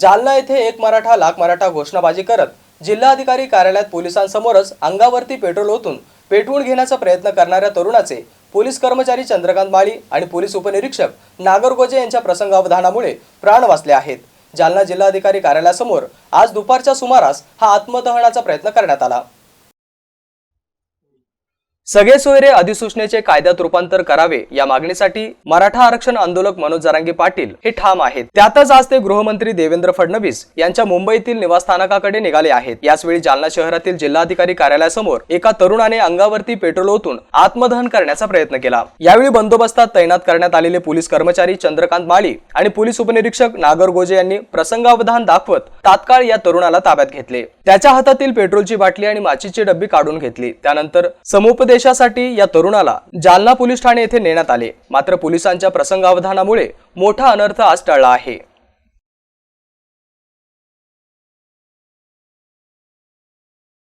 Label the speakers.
Speaker 1: जालना येथे एक मराठा लाख मराठा घोषणाबाजी करत जिल्हाधिकारी कार्यालयात पोलिसांसमोरच अंगावरती पेट्रोल ओतून पेटवून घेण्याचा प्रयत्न करणाऱ्या तरुणाचे पोलीस कर्मचारी चंद्रकांत माळी आणि पोलीस उपनिरीक्षक नागरगोजे यांच्या प्रसंगावधानामुळे प्राण वाचले आहेत. जालना जिल्हाधिकारी कार्यालयासमोर आज दुपारच्या सुमारास हा आत्मदहनाचा प्रयत्न करण्यात आला. सगळे सोयरे अधिसूचनेचे कायद्यात रूपांतर करावे या मागणीसाठी मराठा आरक्षण आंदोलक मनोज जरांगे पाटील हे ठाम आहेत. त्यातच आज ते गृहमंत्री देवेंद्र फडणवीस यांच्या मुंबईतील निवासस्थानकाकडे निघाले आहेत. याचवेळी जालना शहरातील जिल्हाधिकारी कार्यालयासमोर एका तरुणाने अंगावरती पेट्रोल ओतून आत्मदहन करण्याचा प्रयत्न केला. यावेळी बंदोबस्तात तैनात करण्यात आलेले पोलीस कर्मचारी चंद्रकांत माळी आणि पोलीस उपनिरीक्षक नागर गोजे यांनी प्रसंगावधान दाखवत तात्काळ या तरुणाला ताब्यात घेतले. त्याच्या हातातील पेट्रोलची बाटली आणि माचीची डब्बी काढून घेतली. त्यानंतर उपदेशासाठी या तरुणाला जालना पोलीस ठाणे येथे नेण्यात आले. मात्र पोलिसांच्या प्रसंगावधानामुळे मोठा अनर्थ आज टळला आहे.